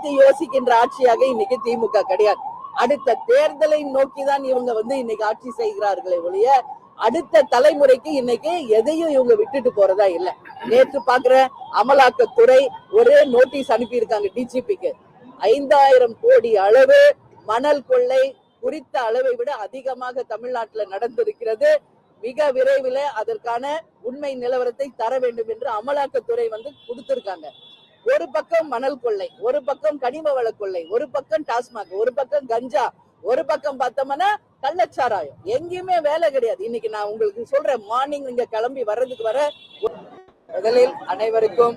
பத்தி யோசிக்கின்ற ஆட்சியாக இன்னைக்கு திமுக கிடையாது. அடுத்த தேர்தலை நோக்கிதான் இவங்க வந்து இன்னைக்கு ஆட்சி செய்கிறார்களே ஒழிய அடுத்த தலைமுறைக்கு இன்னைக்கு எதையும் இவங்க விட்டுட்டு போறதா இல்ல. நேற்று பாக்குற அமலாக்கத்துறை ஒரே நோட்டீஸ் அனுப்பி இருக்காங்க டிஜிபிக்கு ஐந்தாயிரம் கோடி அளவு மணல் கொள்ளை குறித்த அளவை விட அதிகமாக தமிழ்நாட்டுல நடந்திருக்கிறது. மிக விரைவில் அதற்கான உண்மை நிலவரத்தை தர வேண்டும் என்று அமலாக்கத்துறை வந்து கொடுத்திருக்காங்க. ஒரு பக்கம் மணல் கொள்ளை ஒரு பக்கம் கனிம வள கொள்ளை ஒரு பக்கம் டாஸ்மாக் ஒரு பக்கம் கஞ்சா ஒரு பக்கம் பார்த்தோம்னா கள்ளச்சாராயம். எங்கேயுமே வேலை கிடையாது. இன்னைக்கு நான் உங்களுக்கு சொல்றேன் மார்னிங் இங்க கிளம்பி வர்றதுக்கு வர முதலில் அனைவருக்கும்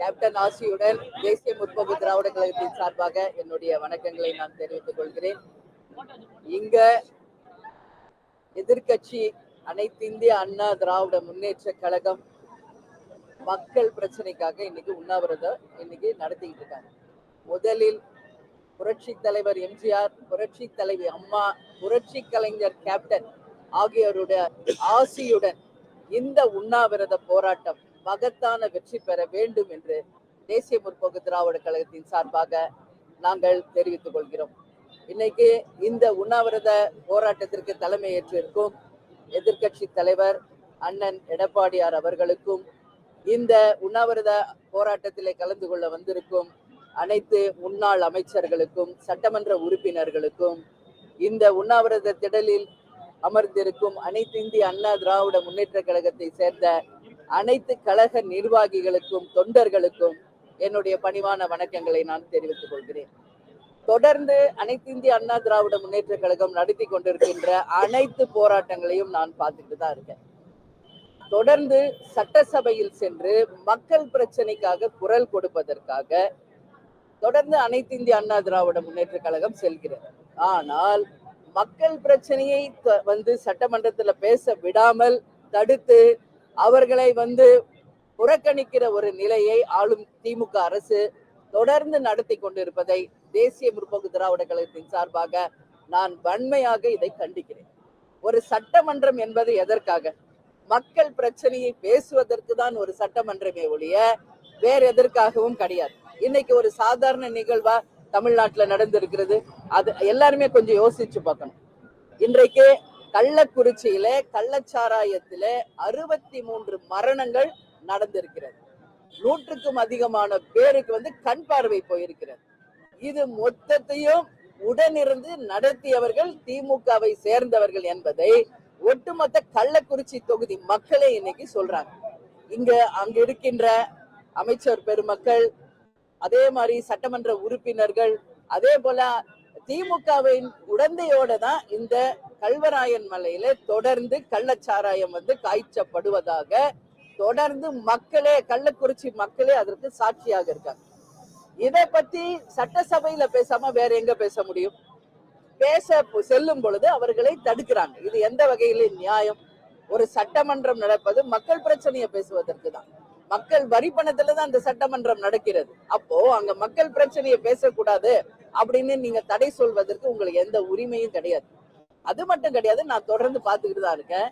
கேப்டன் ஆசியுடன் தேசிய முற்போக்கு திராவிட கழகத்தின் சார்பாக என்னுடைய வணக்கங்களை நான் தெரிவித்துக் கொள்கிறேன். இங்க எதிர்க்கட்சி அனைத்து இந்திய அண்ணா திராவிட முன்னேற்ற கழகம் மக்கள் பிரச்சனைக்காக இன்னைக்கு உண்ணாவிரதம் இன்னைக்கு நடத்திக்கிட்டு இருக்காங்க. முதலில் புரட்சி தலைவர் எம்ஜிஆர் புரட்சி தலைவி அம்மா புரட்சி கலைஞர் கேப்டன் ஆகியோருடைய ஆசியுடன் இந்த உண்ணாவிரத போராட்டம் மகத்தான வெற்றி பெற வேண்டும் என்று தேசிய முற்போக்கு திராவிட கழகத்தின் சார்பாக நாங்கள் தெரிவித்துக் கொள்கிறோம். இன்னைக்கு இந்த உண்ணாவிரத போராட்டத்திற்கு தலைமையேற்றிருக்கும் எதிர்க்கட்சி தலைவர் அண்ணன் எடப்பாடியார் அவர்களுக்கும் இந்த உண்ணாவிரத போராட்டத்திலே கலந்து கொள்ள வந்திருக்கும் அனைத்து முன்னாள் அமைச்சர்களுக்கும் சட்டமன்ற உறுப்பினர்களுக்கும் இந்த உண்ணாவிரத திடலில் அமர்ந்திருக்கும் அனைத்து இந்திய அண்ணா திராவிட முன்னேற்ற கழகத்தை சேர்ந்த அனைத்து கழக நிர்வாகிகளுக்கும் தொண்டர்களுக்கும் என்னுடைய பணிவான வணக்கங்களை நான் தெரிவித்துக் கொள்கிறேன். தொடர்ந்து அனைத்து இந்திய அண்ணா திராவிட முன்னேற்ற கழகம் நடத்தி கொண்டிருக்கின்ற அனைத்து போராட்டங்களையும் நான் பார்த்துட்டு தான் இருக்கேன். தொடர்ந்து சட்டசபையில் சென்று மக்கள் பிரச்சனைக்காக குரல் கொடுப்பதற்காக தொடர்ந்து அனைத்து இந்திய அண்ணா திராவிட முன்னேற்ற கழகம் செல்கிறது. ஆனால் மக்கள் பிரச்சனையை த- வந்து சட்டமன்றத்துல பேச விடாமல் தடுத்து அவர்களை வந்து புறக்கணிக்கிற ஒரு நிலையை ஆளும் திமுக அரசு தொடர்ந்து நடத்தி கொண்டிருப்பதை தேசிய முற்போக்கு திராவிட கழகத்தின் சார்பாக நான் வன்மையாக இதை கண்டிக்கிறேன். ஒரு சட்டமன்றம் என்பது எதற்காக? மக்கள் பிரச்சனையை பேசுவதற்கு தான் ஒரு சட்டமன்றமே ஒழிய வேற எதற்காகவும் கிடையாது. இன்னைக்கு ஒரு சாதாரண நிகழ்வா தமிழ்நாட்டுல நடந்திருக்கிறது. அது எல்லாருமே கொஞ்சம் யோசிச்சு பார்க்கணும். இன்றைக்கு கள்ளக்குறிச்சியில கள்ளச்சாராயத்தில அறுபத்தி மூன்று மரணங்கள் நடந்திருக்கிறது. நூற்றுக்கும் அதிகமான பேருக்கு வந்து கண் பார்வை போயிருக்கிறது. இது மொத்தத்தையும் உடனிருந்து நடத்தியவர்கள் திமுகவை சேர்ந்தவர்கள் என்பதை ஒட்டுமொத்த கள்ளக்குறிச்சி தொகுதி மக்களே இன்னைக்கு சொல்றாங்க. இங்க அங்க இருக்கின்ற அமைச்சர் பெருமக்கள் அதே மாதிரி சட்டமன்ற உறுப்பினர்கள் அதே போல திமுகவின் உடந்தையோட தான் இந்த கல்வராயன் மலையில தொடர்ந்து கள்ளச்சாராயம் வந்து காய்ச்சப்படுவதாக தொடர்ந்து மக்களே கள்ளக்குறிச்சி மக்களே அதற்கு சாட்சியாக இருக்காங்க. இதை பத்தி சட்டசபையில பேசாம வேற எங்க பேச முடியும்? பேச செல்லும் பொழுது அவர்களை தடுக்கிறாங்க. இது எந்த வகையில நியாயம்? ஒரு சட்டமன்றம் நடப்பது மக்கள் பிரச்சனையை பேசுவதற்கு தான். மக்கள் வரி பணத்துல தான் அந்த சட்டமன்றம் நடக்கிறது. அப்போ அங்க மக்கள் பிரச்சனையை பேசக்கூடாது அப்படின்னு நீங்க தடை சொல்வதற்கு உங்களுக்கு எந்த உரிமையும் கிடையாது. அது மட்டும் கிடையாது நான் தொடர்ந்து பார்த்துக்கிட்டு தான் இருக்கேன்.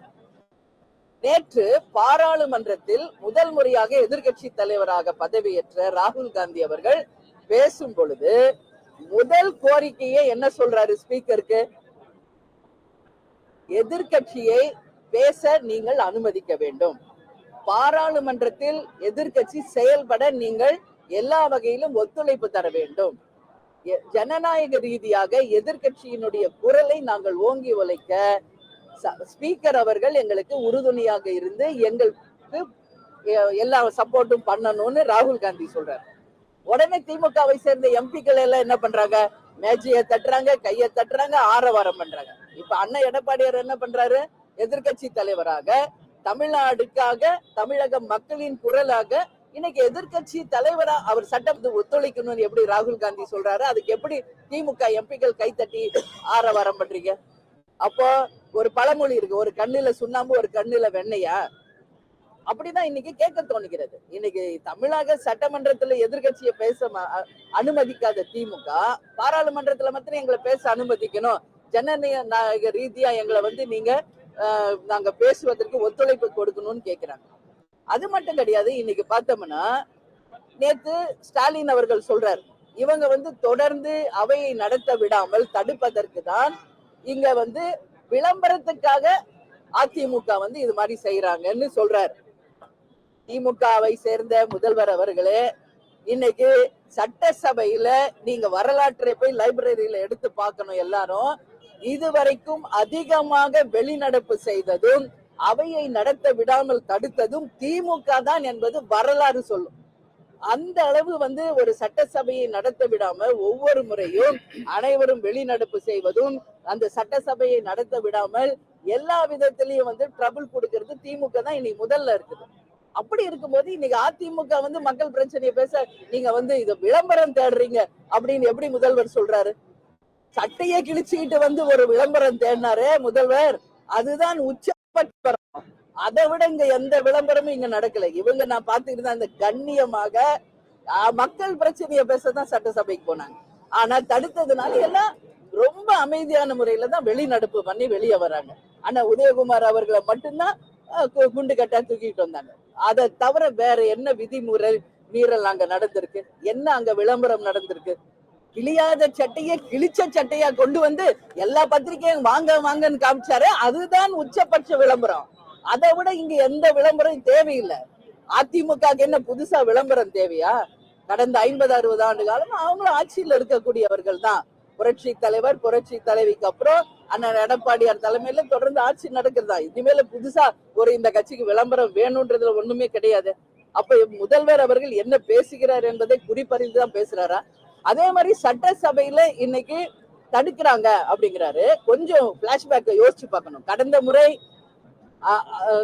நேற்று பாராளுமன்றத்தில் முதல் முறையாக எதிர்க்கட்சி தலைவராக பதவியேற்ற ராகுல் காந்தி அவர்கள் பேசும் பொழுது முதல் கோரிக்கையே என்ன சொல்றாரு ஸ்பீக்கருக்கு? எதிர்கட்சியை பேச நீங்கள் அனுமதிக்க வேண்டும். பாராளுமன்றத்தில் எதிர்கட்சி செயல்பட நீங்கள் எல்லா வகையிலும் ஒத்துழைப்பு தர வேண்டும். ஜனநாயக ரீதியாக எதிர்கட்சியினுடைய குரலை நாங்கள் ஓங்கி உழைக்க ஸ்பீக்கர் அவர்கள் எங்களுக்கு உறுதுணையாக இருந்து எங்களுக்கு எல்லா சப்போர்ட்டும் பண்ணணும்னு ராகுல் காந்தி சொல்றாரு. உடனே திமுகவை சேர்ந்த எம்பிக்கள் எல்லாம் என்ன பண்றாங்க? மேஜையை தட்டுறாங்க கையை தட்டுறாங்க ஆரவாரம் பண்றாங்க. இப்ப அண்ணன் எடப்பாடியார் என்ன பண்றாரு? எதிர்க்கட்சி தலைவராக தமிழ்நாடுக்காக தமிழக மக்களின் குரலாக இன்னைக்கு எதிர்க்கட்சி தலைவரா அவர் சட்டத்துக்கு ஒத்துழைக்கணும்னு எப்படி ராகுல் காந்தி சொல்றாரு? அதுக்கு எப்படி திமுக எம்பிக்கள் கைத்தட்டி ஆரவாரம் பண்றீங்க? அப்போ ஒரு பழமொழி இருக்கு. ஒரு கண்ணுல சுண்ணாம்பு ஒரு கண்ணுல வெண்ணையா? அப்படிதான் இன்னைக்கு கேட்க தோணுகிறது. இன்னைக்கு தமிழக சட்டமன்றத்துல எதிர்கட்சியை பேச அனுமதிக்காத திமுக பாராளுமன்றத்துல மாத்திரம் எங்களை பேச அனுமதிக்கணும். ஜனநாயக ரீதியா எங்களை வந்து நீங்க நாங்க பேசுவதற்கு ஒத்துழைப்பு கொடுக்கணும்னு கேக்குறாங்க அது மட்டும் கிடையாது இன்னைக்கு பார்த்தோம்னா நேத்து ஸ்டாலின் அவர்கள் சொல்றார் இவங்க வந்து தொடர்ந்து அவையை நடத்த விடாமல் தடுப்பதற்கு தான் இங்க வந்து விளம்பரத்துக்காக அதிமுக வந்து இது மாதிரி செய்யறாங்கன்னு சொல்றாரு. திமுகவை சேர்ந்த முதல்வர் அவர்களே இன்னைக்கு சட்டசபையில நீங்க வரலாற்றை போய் லைப்ரரியில எடுத்து பார்க்கணும் எல்லாரும். இதுவரைக்கும் அதிகமாக வெளிநடப்பு செய்ததும் அவையை நடத்த விடாமல் தடுத்ததும் திமுக தான் என்பது வரலாறு சொல்லும். அந்த அளவு வந்து ஒரு சட்டசபையை நடத்த விடாம ஒவ்வொரு முறையும் அனைவரும் வெளிநடப்பு செய்வதும் அந்த சட்டசபையை நடத்த விடாமல் எல்லா விதத்திலையும் வந்து ட்ரபிள் கொடுக்கிறது திமுக தான். இன்னைக்கு முதல்ல இருக்குது. அப்படி இருக்கும்போது இன்னைக்கு அதிமுக வந்து மக்கள் பிரச்சனையை பேச நீங்க வந்து இது விளம்பரம் தேடுறீங்க அப்படின்னு எப்படி முதல்வர் சொல்றாரு? சட்டையை கிழிச்சுக்கிட்டு வந்து ஒரு விளம்பரம் தேடினாரு முதல்வர். அதுதான் உச்சபட்சம் அதை விட இங்க எந்த விளம்பரமும் இங்க நடக்கல. இவங்க நான் பாத்துக்கிட்டு தான் இந்த கண்ணியமாக ஆஹ், மக்கள் பிரச்சனையை பேசதான் சட்டசபைக்கு போனாங்க. ஆனா தடுத்ததுனால எல்லாம் ரொம்ப அமைதியான முறையில தான் வெளிநடப்பு பண்ணி வெளியே வராங்க. ஆனா உதயகுமார் அவர்களை மட்டும்தான் குண்டு கட்டா தூக்கிட்டு வந்தாங்க. அதை தவிர வேற என்ன விதிமுறை மீறல் அங்க நடந்திருக்கு? என்ன அங்க விளம்பரம் நடந்திருக்கு? கிழியாத சட்டையை கிழிச்ச சட்டையா கொண்டு வந்து எல்லா பத்திரிகையும் வாங்க வாங்கன்னு காமிச்சாரு. அதுதான் உச்சபட்ச விளம்பரம். அதை விட இங்க எந்த விளம்பரம் தேவையில்லை. அதிமுக என்ன புதுசா விளம்பரம் தேவையா? கடந்த ஐம்பது அறுபது ஆண்டு காலம் அவங்களும் ஆட்சியில் இருக்கக்கூடியவர்கள் தான். புரட்சி தலைவர் புரட்சி தலைவிக்கு அப்புறம் அண்ணன் எடப்பாடியார் தலைமையில தொடர்ந்து ஆட்சி நடக்கிறதா? இனிமேல புதுசா ஒரு இந்த கட்சிக்கு விளம்பரம் வேணும்ன்றதுல ஒண்ணுமே கிடையாது. அப்ப முதல்வர் அவர்கள் என்ன பேசுகிறார் என்பதை குறிப்பறிந்து தான் பேசுறாரா? அதே மாதிரி சட்டசபையில இன்னைக்கு தடுக்கிறாங்க அப்படிங்கிறாரு. கொஞ்சம் பிளாஷ்பேக்கை யோசிச்சு பார்க்கணும். கடந்த முறை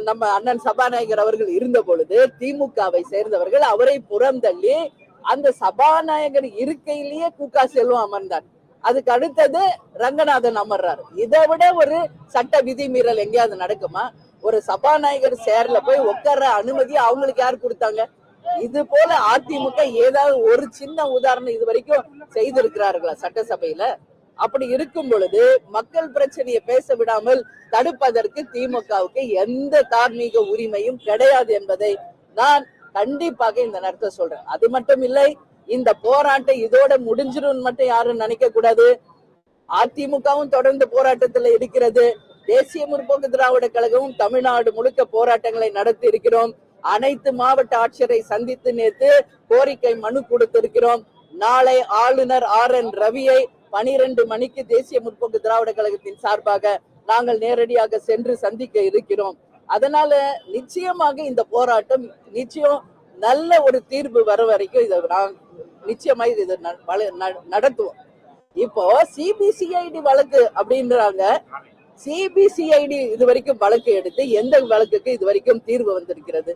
நம்ம அண்ணன் சபாநாயகர் அவர்கள் இருந்த பொழுது திமுகவை சேர்ந்தவர்கள் அவரை புறந்தள்ளி அந்த சபாநாயகர் இருக்கையிலேயே கூக்கா செல்வம் அமர்ந்தார். அதுக்கு அடுத்தது ரங்கநாதன் அமர்றாரு. இதை விட ஒரு சட்ட விதி மீறல் எங்கேயாவது நடக்குமா? ஒரு சபாநாயகர் சேர்ல போய் உட்கார்ற அனுமதி அவங்களுக்கு யார் கொடுத்தாங்க? இது போல அதிமுக ஏதாவது ஒரு சின்ன உதாரணம் இது வரைக்கும் செய்திருக்கிறார்களா சட்டசபையில? அப்படி இருக்கும் பொழுது மக்கள் பிரச்சனையை பேச விடாமல் தடுப்பதற்கு திமுகவுக்கு எந்த தார்மீக உரிமையும் கிடையாது என்பதை நான் கண்டிப்பாக இந்த நேரத்தை சொல்றேன். அது மட்டும் இல்லை இந்த போராட்டம் இதோட முடிஞ்சிடும் மட்டும் யாரும் நினைக்க கூடாது. அதிமுகவும் தொடர்ந்து போராட்டத்துல இருக்கிறது. தேசிய முற்போக்கு திராவிட கழகமும் தமிழ்நாடு முழுக்க போராட்டங்களை நடத்தி இருக்கிறோம். அனைத்து மாவட்ட ஆட்சியரை சந்தித்து நேத்து கோரிக்கை மனு கொடுத்திருக்கிறோம். நாளை ஆளுநர் ஆர் என் ரவியை பனிரெண்டு மணிக்கு தேசிய முற்போக்கு திராவிட கழகத்தின் சார்பாக நாங்கள் நேரடியாக சென்று சந்திக்க இருக்கிறோம். அதனால நிச்சயமாக இந்த போராட்டம் நிச்சயம் நல்ல ஒரு தீர்வு வர வரைக்கும் இதை நான் நிச்சயமா இது நடத்துவோம். இப்போ சிபிசிஐடி வழக்கு அப்படின்றாங்க. சிபிசிஐடி இது வரைக்கும் வழக்கு எடுத்து எந்த வழக்குக்கு இது வரைக்கும் தீர்வு வந்திருக்கிறது?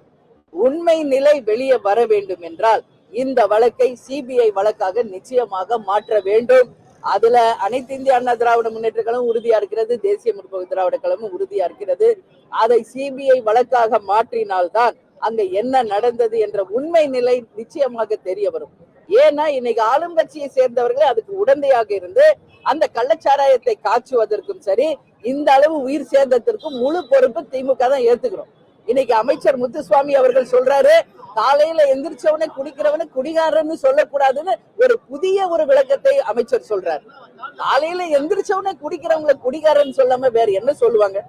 உண்மை நிலை வெளியே வர வேண்டும் என்றால் இந்த வழக்கை சிபிஐ வழக்காக நிச்சயமாக மாற்ற வேண்டும். அதுல அனைத்து இந்திய அண்ணா திராவிட முன்னேற்ற கழகம் உறுதியா இருக்கிறது தேசிய முற்போக்கு திராவிட கழகம் உறுதியா இருக்கிறது. அதை சிபிஐ வழக்காக மாற்றினால்தான் அங்க என்ன நடந்தது என்ற உண்மை நிலை நிச்சயமாக தெரிய வரும். ஏன்னா இன்னைக்கு ஆளும் கட்சியை சேர்ந்தவர்களே அதுக்கு உடந்தையாக இருந்து அந்த கள்ளச்சாராயத்தை காய்ச்சுவதற்கும் சரி இந்த அளவு உயிர் சேதத்திற்கும் முழு பொறுப்பு திமுக தான் ஏத்துக்கிறோம். இன்னைக்கு அமைச்சர் முத்துசுவாமி அவர்கள் சொல்றாரு காலையில எந்திரிச்சவனே குடிக்கிறவனே குடிகாரன்னு சொல்லக்கூடாதுன்னு ஒரு புதிய ஒரு விளக்கத்தை அமைச்சர் சொல்றாரு. காலையில எந்திரிச்சவனே குடிக்கிறவங்கள குடிகாரன்னு சொல்லாம வேற என்ன சொல்லுவாங்க?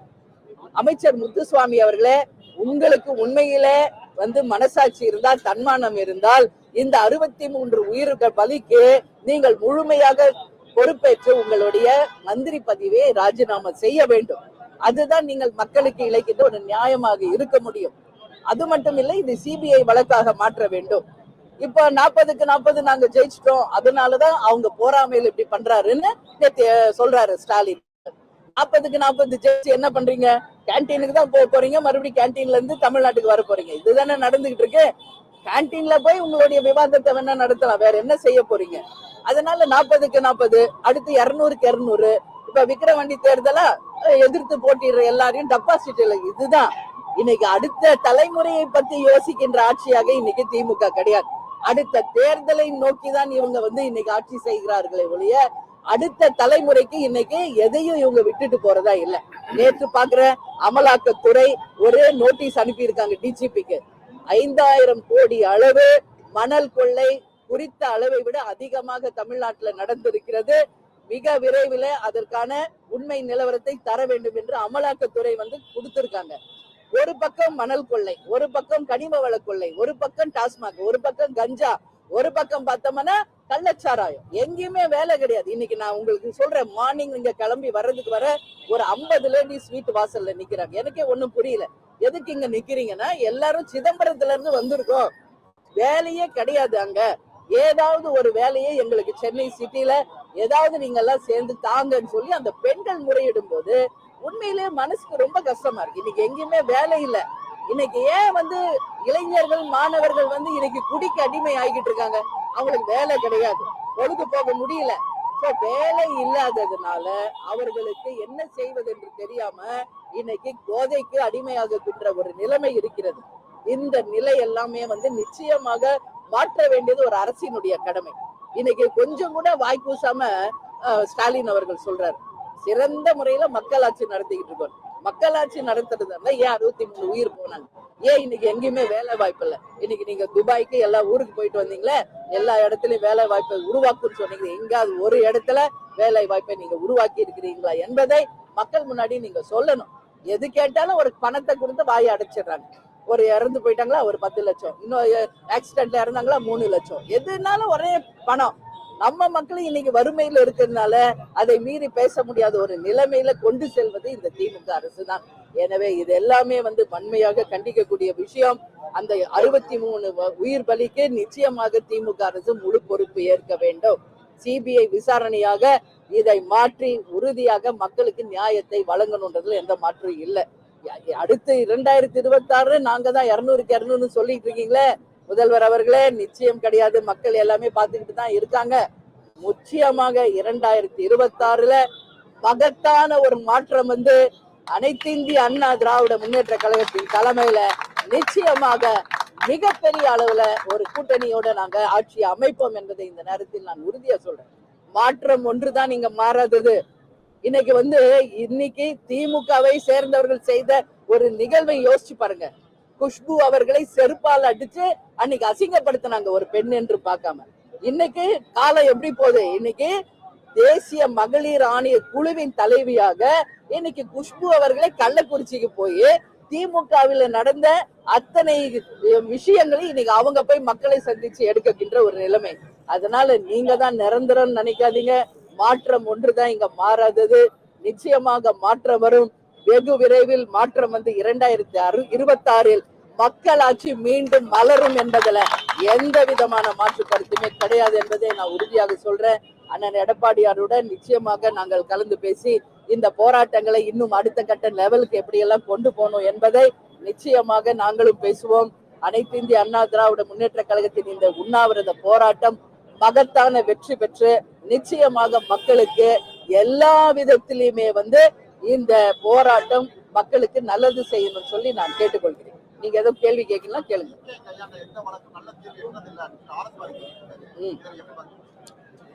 அமைச்சர் முத்துசுவாமி அவர்களே உங்களுக்கு உண்மையிலே வந்து மனசாட்சி இருந்தால் தன்மானம் இருந்தால் இந்த அறுபத்தி மூன்று உயிர்கள் பலிக்கு நீங்கள் முழுமையாக பொறுப்பேற்று உங்களுடைய மந்திரி பதவியை ராஜினாமா செய்ய வேண்டும். அதுதான் நீங்கள் மக்களுக்கு இழைக்கின்ற ஒரு நியாயமாக இருக்க முடியும். அது மட்டும் இல்லை இது சிபிஐ வழக்காக மாற்ற வேண்டும். இப்போ நாற்பதுக்கு நாற்பது நாங்க ஜெயிச்சிட்டோம். அதனாலதான் அவங்க போராமையில் இப்படி பண்றாருன்னு சொல்றாரு ஸ்டாலின். நாற்பதுக்கு நாற்பது ஜெயிச்சு என்ன பண்றீங்க? கேன்டீனுக்கு தான் போக போறீங்க. மறுபடியும் கேன்டீன்ல இருந்து தமிழ்நாட்டுக்கு வர போறீங்க. இதுதானே நடந்துகிட்டு இருக்கு. கேன்டீன்ல போய் உங்களுடைய விவாதத்தை வேணா நடத்தலாம். வேற என்ன செய்ய போறீங்க? அதனால நாற்பதுக்கு நாற்பது அடுத்து இருநூறுக்கு இருநூறு. இப்ப விக்கிரவாண்டி தேர்தலா எதிர்த்து போட்டிடுற எல்லாரையும் டெபாசிட்ல இதுதான். இன்னைக்கு அடுத்த தலைமுறையை பத்தி யோசிக்கின்ற ஆட்சியாக இன்னைக்கு திமுக கிடையாது. அடுத்த தேர்தலை நோக்கிதான் இவங்க வந்து இன்னைக்கு ஆட்சி செய்கிறார்களே ஒழிய அடுத்த தலைமுறைக்கு இன்னைக்கு எதையும் இவங்க விட்டுட்டு போறதா இல்ல. நேற்று பாக்குற அமலாக்கத்துறை ஒரே நோட்டீஸ் அனுப்பி இருக்காங்க டிஜிபிக்கு ஐந்தாயிரம் கோடி அளவு மணல் கொள்ளை குறித்த அளவை விட அதிகமாக தமிழ்நாட்டில் நடந்திருக்கிறது. மிக விரைவில் அதற்கான உண்மை நிலவரத்தை தர வேண்டும் என்று அமலாக்கத்துறை வந்து கொடுத்திருக்காங்க. ஒரு பக்கம் மணல் கொள்ளை ஒரு பக்கம் கனிம வள கொள்ளை ஒரு பக்கம் டாஸ்மாக் ஒரு பக்கம் கஞ்சா ஒரு பக்கம் பார்த்தோம்னா கள்ளச்சாராயம். எங்கேயுமே வேலை கிடையாது. இன்னைக்கு நான் உங்களுக்கு சொல்றேன் மார்னிங் நீங்க கிளம்பி வர்றதுக்கு வர ஒரு ஐம்பது நீ ஸ்வீட் வாசல்ல நிக்கிறாங்க. எனக்கே ஒன்னும் புரியல. எதுக்கு இங்க நிக்கிறீங்கன்னா எல்லாரும் சிதம்பரத்துல இருந்து வந்திருக்கோம். வேலையே கிடையாது அங்க. ஏதாவது ஒரு வேலையை எங்களுக்கு சென்னை சிட்டில ஏதாவது நீங்க எல்லாம் சேர்ந்து தாங்கன்னு சொல்லி அந்த பெண்கள் முறையிடும் போது உண்மையிலேயே மனசுக்கு ரொம்ப கஷ்டமா இருக்கு. இன்னைக்கு எங்கேயுமே வேலை இல்லை. இன்னைக்கு ஏன் வந்து இளைஞர்கள் மாணவர்கள் வந்து இன்னைக்கு குடிக்கு அடிமை ஆகிட்டு இருக்காங்க? அவங்களுக்கு வேலை கிடையாது. பொழுது போக முடியல. வேலை இல்லாததுனால அவர்களுக்கு என்ன செய்வது என்று தெரியாம இன்னைக்கு கோதைக்கு அடிமையாகுகின்ற ஒரு நிலைமை இருக்கிறது. இந்த நிலை எல்லாமே வந்து நிச்சயமாக மாற்ற வேண்டியது ஒரு அரசினுடைய கடமை. இன்னைக்கு கொஞ்சம் கூட வாய்ப்பூசாம ஸ்டாலின் அவர்கள் சொல்றாரு. சிறந்த முறையில மக்களாட்சி நடத்திக்கிட்டு இருக்கோம். மக்களாட்சி நடத்துறதுனால ஏன் அறுபத்தி மூணு உயிர் போனாங்க? ஏன் இன்னைக்கு எங்கேயுமே வேலை வாய்ப்பு இல்ல? இன்னைக்கு நீங்க துபாய்க்கு எல்லா ஊருக்கு போயிட்டு வந்தீங்களே எல்லா இடத்துலயும் வேலை வாய்ப்பை உருவாக்குன்னு சொன்னீங்க. எங்காவது ஒரு இடத்துல வேலை வாய்ப்பை நீங்க உருவாக்கி இருக்கிறீங்களா என்பதை மக்கள் முன்னாடி நீங்க சொல்லணும். எது கேட்டாலும் ஒரு பணத்தை கொடுத்து வாயை அடைச்சிடுறாங்க. ஒரு இறந்து போயிட்டாங்களா ஒரு பத்து லட்சம். இன்னும் ஆக்சிடென்ட்ல இறந்தாங்களா மூணு லட்சம். எதுனாலும் ஒரே பணம். நம்ம மக்களும் இன்னைக்கு வறுமையில இருக்கிறதுனால அதை மீறி பேச முடியாத ஒரு நிலைமையில கொண்டு செல்வது இந்த திமுக அரசு தான் எனவே இது எல்லாமே வந்து வன்மையாக கண்டிக்கக்கூடிய விஷயம். அந்த அறுபத்தி மூணு உயிர் பலிக்கு நிச்சயமாக திமுக அரசு முழு பொறுப்பு ஏற்க வேண்டும். சிபிஐ விசாரணையாக இதை மாற்றி உறுதியாக மக்களுக்கு நியாயத்தை வழங்கணுன்றதுல எந்த மாற்றம் இல்லை. அடுத்து இரண்டாயிரத்தி இருபத்தி ஆறு நாங்க தான் இருநூறுக்கு இருநூறு சொல்லிட்டு இருக்கீங்களே முதல்வர் அவர்களே நிச்சயம் கிடையாது. மக்கள் எல்லாமே பார்த்துக்கிட்டு தான் இருக்காங்க. நிச்சயமாக இரண்டாயிரத்தி இருபத்தி ஆறுல மகத்தான ஒரு மாற்றம் வந்து அனைத்து இந்திய அண்ணா திராவிட முன்னேற்ற கழகத்தின் தலைமையில நிச்சயமாக மிகப்பெரிய அளவுல ஒரு கூட்டணியோட நாங்க ஆட்சி அமைப்போம் என்பதை இந்த நேரத்தில் நான் உறுதியா சொல்றேன். மாற்றம் ஒன்றுதான் இங்க மாறாதது. இன்னைக்கு வந்து இன்னைக்கு திமுகவை சேர்ந்தவர்கள் செய்த ஒரு நிகழ்வை யோசிச்சு பாருங்க. குஷ்பு அவர்களை செருப்பால் அடிச்சு அன்னைக்கு அசிங்கப்படுத்தினாங்க ஒரு பெண் என்று பார்க்காம. இன்னைக்கு காலம் எப்படி போகுது? இன்னைக்கு தேசிய மகளிர் ஆணைய குழுவின் தலைவியாக இன்னைக்கு குஷ்பு அவர்களை கள்ளக்குறிச்சிக்கு போய் திமுகவில் நடந்த அத்தனை விஷயங்களையும் இன்னைக்கு அவங்க போய் மக்களை சந்திச்சு எடுக்கின்ற ஒரு நிலைமை. அதனால நீங்க தான் நிரந்தரம் நினைக்காதீங்க. மாற்றம் ஒன்றுதான் இங்க மாறாதது. நிச்சயமாக மாற்றம் வரும். வெகு விரைவில் மாற்றம் வந்து இரண்டாயிரத்தி அறு இருபத்தாறில் மக்களாட்சி மீண்டும் மலரும் என்பதுல எந்த விதமான மாற்று கருத்துமே கிடையாது என்பதை நான் உறுதியாக சொல்றேன். அண்ணன் எடப்பாடியாருடன் நிச்சயமாக நாங்கள் கலந்து பேசி இந்த போராட்டங்களை இன்னும் அடுத்த கட்ட லெவலுக்கு எப்படியெல்லாம் கொண்டு போகணும் என்பதை நிச்சயமாக நாங்களும் பேசுவோம். அனைத்து இந்திய அண்ணா திராவிட முன்னேற்ற கழகத்தின் இந்த உண்ணாவிரத போராட்டம் மகத்தான வெற்றி பெற்று நிச்சயமாக மக்களுக்கு எல்லா விதத்திலையுமே வந்து இந்த போராட்டம் மக்களுக்கு நல்லது செய்யணும்னு சொல்லி நான் கேட்டுக்கொள்கிறேன். நீங்க ஏதோ கேள்வி கேட்கலாம் கேளுங்க.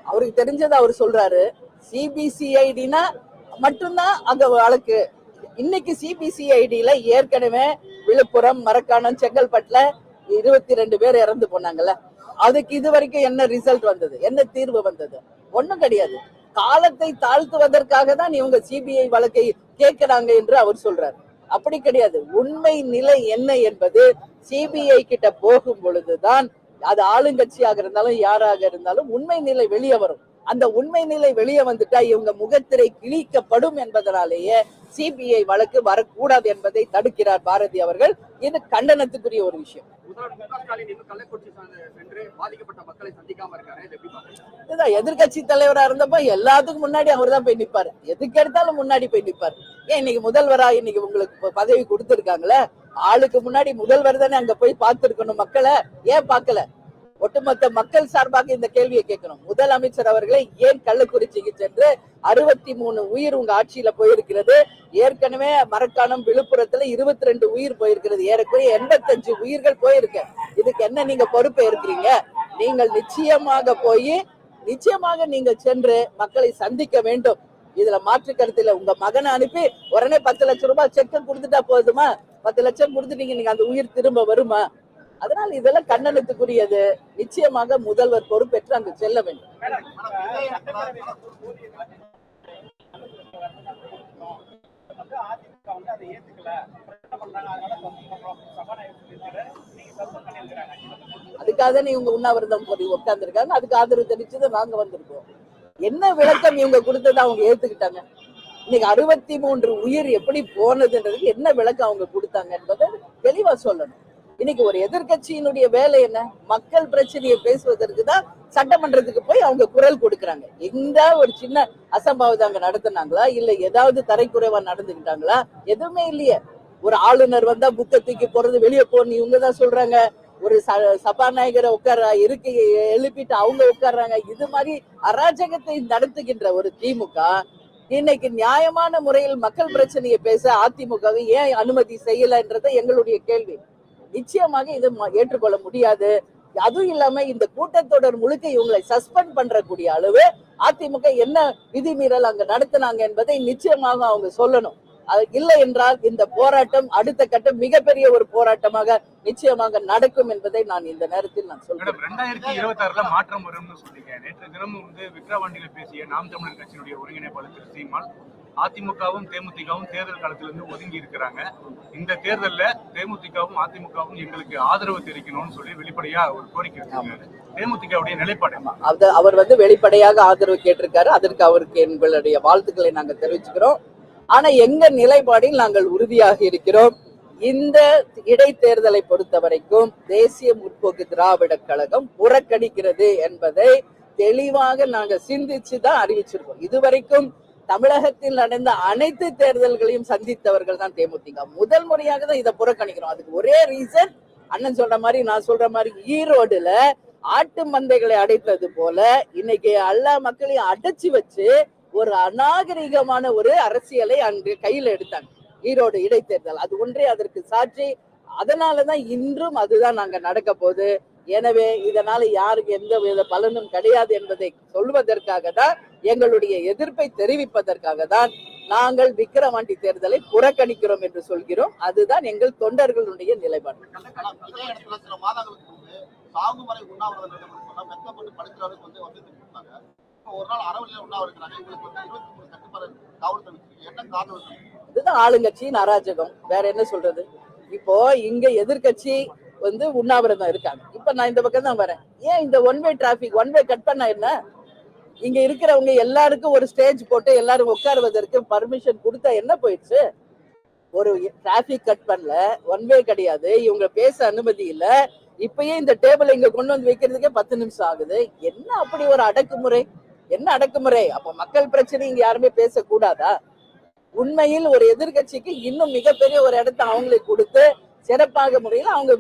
அவருக்கு தெரிஞ்சதை அவர் சொல்றாரு. சிபிசிஐடினா மட்டும்தான் அங்க வழக்கு. இன்னைக்கு சிபிசிஐடியில ஏற்கனவே விழுப்புரம் மரக்காணம் செங்கல்பட்டுல இருபத்தி ரெண்டு பேர் இறந்து போனாங்கல்ல. அதுக்கு இது வரைக்கும் என்ன ரிசல்ட் வந்தது? என்ன தீர்வு வந்தது? ஒண்ணும் கிடையாது. காலத்தை தாழ்த்துவதற்காக தான் இவங்க சிபிஐ வழக்கை கேட்கிறாங்க என்று அவர் சொல்றாரு. அப்படி கிடையாது. உண்மை நிலை என்ன என்பது சிபிஐ கிட்ட போகும் பொழுதுதான் அது ஆளுங்கட்சியாக இருந்தாலும் யாராக இருந்தாலும் உண்மை நிலை வெளியே வரும். அந்த உண்மை நிலை வெளியே வந்துட்டா இவங்க முகத்திரை கிழிக்கப்படும் என்பதனாலேயே சிபிஐ வழக்கு வரக்கூடாது என்பதை தடுக்கிறார் பாரதி அவர்கள். இது கண்டனத்துக்குரிய ஒரு விஷயம். இதுதான் எதிர்கட்சி தலைவரா இருந்தப்ப எல்லாத்துக்கும் முன்னாடி அவர் தான் போய் நிப்பாரு. எதுக்கு எடுத்தாலும் முன்னாடி போய் நிப்பாரு. ஏன் இன்னைக்கு முதல்வரா இன்னைக்கு உங்களுக்கு பதவி கொடுத்திருக்காங்களே? ஆளுக்கு முன்னாடி முதல்வர் தானே அங்க போய் பார்த்திருக்கணும் மக்களை. ஏன் பார்க்கல? ஒட்டுமொத்த மக்கள் சார்பாக இந்த கேள்வியை கேட்கணும் முதலமைச்சர் அவர்களை ஏன் கள்ளக்குறிச்சிக்கு சென்று அறுபத்தி மூணு உயிர் உங்க ஆட்சியில போயிருக்கிறது? ஏற்கனவே மரக்காணம் விழுப்புரத்துல இருபத்தி ரெண்டு உயிர் போயிருக்கிறது. ஏறக்குறைய எண்பத்தஞ்சு உயிர்கள் போயிருக்கு. இதுக்கு என்ன நீங்க பொறுப்பு இருக்கிறீங்க நீங்கள் நிச்சயமாக போய் நிச்சயமாக நீங்க சென்று மக்களை சந்திக்க வேண்டும். இதுல மாற்று கருத்துல உங்க மகனை அனுப்பி உடனே பத்து லட்சம் ரூபாய் செக்கம் கொடுத்துட்டா போதுமா? பத்து லட்சம் கொடுத்துட்டீங்க. நீங்க அந்த உயிர் திரும்ப வருமா? அதனால் இதெல்லாம் கண்டனத்துக்குரியது. நிச்சயமாக முதல்வர் பொறுப்பேற்று அங்கு செல்ல வேண்டும். அதுக்காக நீ இவங்க உண்ணாவிரதம் போய் உட்கார்ந்துருக்காங்க. அதுக்கு ஆதரவு தெரிவிச்சது நாங்க வந்திருக்கோம். என்ன விளக்கம் இவங்க கொடுத்ததை அவங்க ஏத்துக்கிட்டாங்க. இன்னைக்கு அறுபத்தி மூன்று உயிர் எப்படி போனதுன்றதுக்கு என்ன விளக்கம் அவங்க கொடுத்தாங்க என்பதை தெளிவா சொல்லணும். இன்னைக்கு ஒரு எதிர்க்கட்சியினுடைய வேலை என்ன? மக்கள் பிரச்சனையை பேசுவதற்கு தான் சட்டமன்றத்துக்கு போய் அவங்க குரல் கொடுக்கறாங்க. எந்த ஒரு சின்ன அசம்பாவிதம் அங்க நடத்தினாங்களா? இல்ல ஏதாவது தரைக்குறைவா நடந்துகிட்டாங்களா? எதுவுமே இல்லையே. ஒரு ஆளுநர் வந்தா புக்க தூக்கி போறது வெளியே போன்னு இவங்க தான் சொல்றாங்க. ஒரு ச- சபாநாயகரை உட்கார இருக்கையை எழுப்பிட்டு அவங்க உட்கார்றாங்க. இது மாதிரி அராஜகத்தை நடத்துகின்ற ஒரு திமுக இன்னைக்கு நியாயமான முறையில் மக்கள் பிரச்சனையை பேச அதிமுகவை ஏன் அனுமதி செய்யலன்றதை எங்களுடைய கேள்வி. நிச்சயமாக இது ஏற்றுக்கொள்ள முடியாது. அதுவும் இல்லாம இந்த கூட்டத்தொடர் முழுக்க இவங்களை சஸ்பெண்ட் பண்றக்கூடிய அளவு அதிமுக என்ன விதிமீறல் அங்க நடத்தினாங்க என்பதை நிச்சயமாக அவங்க சொல்லணும். அது இல்லை என்றால் இந்த போராட்டம் அடுத்த கட்டம் மிகப்பெரிய ஒரு போராட்டமாக நிச்சயமாக நடக்கும் என்பதை நான் இந்த நேரத்தில் நான் சொல்றேன். ரெண்டாயிரத்தி இருபத்தி ஆறுல மாற்றம் வரும்னு சொன்னீங்க நேற்று தினமும் வந்து விக்ரவாண்டியில பேசிய நாம் தமிழர் கட்சியினுடைய ஒருங்கிணைப்பாளர் திரு சீமான் அதிமுகவும் தேமுதிகவும் தேர்தல் களத்திலிருந்து ஒதுங்கி இருக்கிறாங்க. இந்த தேர்தலில் தேமுதிகவும் அதிமுகவும் எங்களுக்கு ஆதரவு தெரிவிக்கணும்னு சொல்லி வெளிப்படையா ஒரு கோரிக்கை வச்சிருக்காரு. தேமுதிகவுடைய நிலைப்பாடு அவர் வந்து வெளிப்படையாக ஆதரவு கேட்டிருக்காரு. அதற்கு அவருக்கு எங்களுடைய வாழ்த்துக்களை நாங்க தெரிவிச்சுக்கிறோம். ஆனா எங்க நிலைப்பாடில் நாங்கள் உறுதியாக இருக்கிறோம்? இந்த இடைத்தேர்தலை பொறுத்த வரைக்கும் தேசிய முற்போக்கு திராவிட கழகம் புறக்கணிக்கிறது என்பதை தெளிவாக நாங்க சிந்திச்சு தான் அறிவிச்சிருக்கோம். இதுவரைக்கும் தமிழகத்தில் நடந்த அனைத்து தேர்தல்களையும் சந்தித்தவர்கள் தான் தேமுதிக. முதல் முறையாக தான் இதை புறக்கணிக்கிறோம். அதுக்கு ஒரே ரீசன் அண்ணன் சொல்ற மாதிரி நான் சொல்ற மாதிரி ஈரோடுல ஆட்டு மந்தைகளை அடைத்தது போல இன்னைக்கு எல்லா மக்களையும் அடைச்சு வச்சு ஒரு அநாகரிகமான ஒரு அரசியலை அங்கு கையில எடுத்தாங்க. ஈரோடு இடைத்தேர்தல். அது ஒன்றே அதற்கு சாட்சி அதனாலதான் இன்றும் அதுதான் நாங்க நடக்க போகுது. எனவே இதனால யாருக்கு எந்த வித பலனும் கிடையாது என்பதை சொல்வதற்காக தான் எங்களுடைய எதிர்ப்பை தெரிவிப்பதற்காக தான் நாங்கள் விக்கிரவாண்டி தேர்தலை புறக்கணிக்கிறோம் என்று சொல்கிறோம். அதுதான் எங்கள் தொண்டர்களுடைய நிலைப்பாடு. இதுதான் ஆளுங்கட்சியின் அராஜகம். வேற என்ன சொல்றது? இப்போ இங்க எதிர்கட்சி வந்து உண்ணாவிரதம் இருக்காங்க. இப்ப நான் இந்த பக்கம் தான் வரேன். ஏன் இந்த one way traffic one way cut பண்ண என்ன? இங்க இருக்கிறவங்க எல்லாருக்கும் ஒரு ஸ்டேஜ் போட்டு எல்லாரும் உட்காருவதற்கு பர்மிஷன் கொடுத்தா என்ன போயிடுச்சு? ஒரு டிராபிக் கட் பண்ணல ஒன் வே கிடையாது. இவங்க பேச அனுமதி இல்ல. இப்பயே இந்த டேபிள் இங்க கொண்டு வந்து வைக்கிறதுக்கே பத்து நிமிஷம் ஆகுது. என்ன அப்படி ஒரு அடக்குமுறை? என்ன அடக்குமுறை? அப்ப மக்கள் பிரச்சனை இங்க யாருமே பேசக்கூடாதா? உண்மையில் ஒரு எதிர்க்கட்சிக்கு இன்னும் மிகப்பெரிய ஒரு இடத்த அவங்களுக்கு கொடுத்து சிறப்பாக முறையில் அவங்க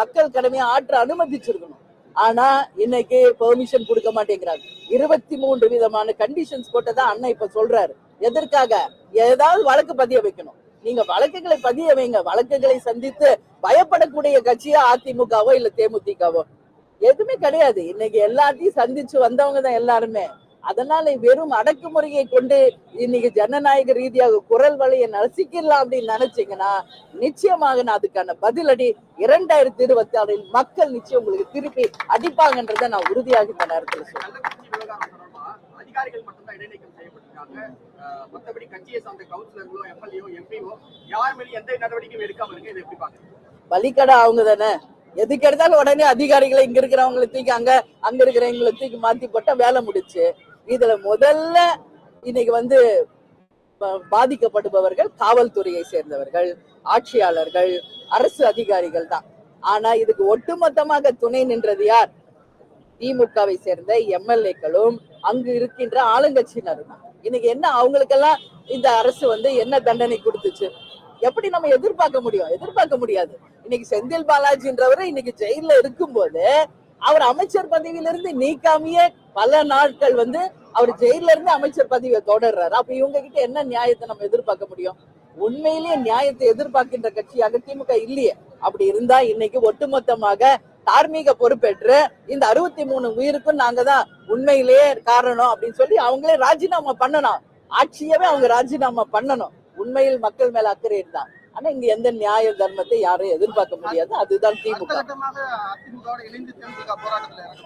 மக்கள் கடமையை ஆற்ற அனுமதிச்சிருக்கணும். ஆனா இன்னைக்கு பெர்மிஷன் கொடுக்க மாட்டேங்கிறாங்க. இருபத்தி மூன்று விதமான கண்டிஷன்ஸ் போட்டதா அண்ணன் இப்ப சொல்றாரு. எதற்காக? ஏதாவது வழக்கு பதிய வைக்கணும். நீங்க வழக்குகளை பதிய வைங்க. வழக்குகளை சந்தித்து பயப்படக்கூடிய கட்சியா அதிமுகவோ இல்ல தேமுதிகவோ? எதுவுமே கிடையாது. இன்னைக்கு எல்லாத்தையும் சந்திச்சு வந்தவங்க தான் எல்லாருமே. அதனால வெறும் அடக்குமுறையை கொண்டு இன்னைக்கு ஜனநாயக ரீதியாக குரல் வலையை நசிக்கலாம் அப்படின்னு நினைச்சீங்கன்னா நிச்சயமாக நான் அதுக்கான பதிலடி இரண்டாயிரத்தி இருபத்தி ஆறில் மக்கள் நிச்சயம் உங்களுக்கு திருப்பி அடிப்பாங்கன்றதை நான் உறுதியாக இந்த நேரத்தில் சொல்றேன். அதிகாரிகள் மட்டும்தான் இடைநீக்கம் செய்யப்பட்டிருக்காங்க. அஹ், மத்தபடி கட்சியை சார்ந்த கவுன்சிலர்களோ எம்எல்ஏோ எம்பிஓ யார் மேலேயும் எந்த நடவடிக்கையும் எடுக்காம இருக்கு இதை எப்படி பாக்குறீங்க வழிகடை அவங்க தானே. எதுக்கு எடுத்தாலும் உடனே அதிகாரிகளை இங்க இருக்கிறவங்களை தூக்கி அங்க அங்க இருக்கிறவங்களை தூக்கி மாத்தி போட்டா வேலை முடிச்சு. இதுல முதல்ல இன்னைக்கு வந்து பாதிக்கப்படுபவர்கள் காவல்துறையை சேர்ந்தவர்கள் ஆட்சியாளர்கள் அரசு அதிகாரிகள் தான். ஆனா இதுக்கு ஒட்டுமொத்தமாக துணை நின்றது யார்? திமுகவை சேர்ந்த எம்எல்ஏக்களும் அங்கு இருக்கின்ற ஆளுங்கட்சியினரும் தான். இன்னைக்கு என்ன அவங்களுக்கெல்லாம் இந்த அரசு வந்து என்ன தண்டனை கொடுத்துச்சு? எப்படி நம்ம எதிர்பார்க்க முடியும்? எதிர்பார்க்க முடியாது. இன்னைக்கு செந்தில் பாலாஜின்றவரை இன்னைக்கு ஜெயில இருக்கும்போது அவர் அமைச்சர் பதவியிலிருந்து நீக்காமையே பல நாட்கள் வந்து அவர் ஜெயில இருந்து அமைச்சர் பதவியை தொடர்றாரு. அப்ப இவங்க கிட்ட என்ன நியாயத்தை நம்ம எதிர்பார்க்க முடியும்? உண்மையிலேயே நியாயத்தை எதிர்பார்க்கின்ற கட்சியாக திமுக இல்லையே. அப்படி இருந்தா இன்னைக்கு ஒட்டுமொத்தமாக தார்மீக பொறுப்பேற்று இந்த அறுபத்தி மூணு உயிருக்கும் நாங்க தான் உண்மையிலேயே காரணம் அப்படின்னு சொல்லி அவங்களே ராஜினாமா பண்ணணும். ஆட்சியவே அவங்க ராஜினாமா பண்ணணும். உண்மையில் மக்கள் மேல அக்கறை இருந்தான் ஆனா இங்க எந்த நியாய தர்மத்தை யாரும் எதிர்பார்க்க முடியாது. அதுதான் திமுக.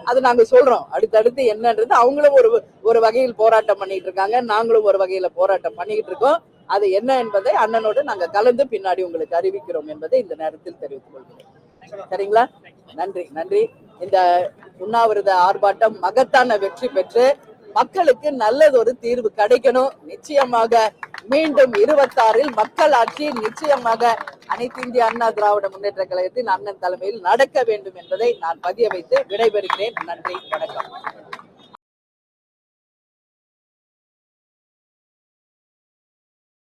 அது நாங்க சொல்றோம். அடுத்தடுத்து என்னன்றது அவங்களும் ஒரு ஒரு வகையில் போராட்டம் பண்ணிட்டு இருக்காங்க. நாங்களும் ஒரு வகையில போராட்டம் பண்ணிக்கிட்டு இருக்கோம். அது என்ன என்பதை அண்ணனோடு நாங்க கலந்து பின்னாடி உங்களுக்கு அறிவிக்கிறோம் என்பதை இந்த நேரத்தில் தெரிவித்துக் கொள்கிறேன். சரிங்களா? நன்றி நன்றி. இந்த உண்ணாவிரத ஆர்ப்பாட்டம் மகத்தான வெற்றி பெற்று மக்களுக்கு நல்லதொரு தீர்வு கிடைக்கணும். நிச்சயமாக மீண்டும் இருபத்தாறில் மக்கள் ஆட்சி நிச்சயமாக அனைத்து இந்திய அண்ணா திராவிட முன்னேற்ற கழகத்தின் அண்ணன் தலைமையில் நடக்க வேண்டும் என்பதை நான் பதிய வைத்து விடைபெறுகிறேன். நன்றி வணக்கம்.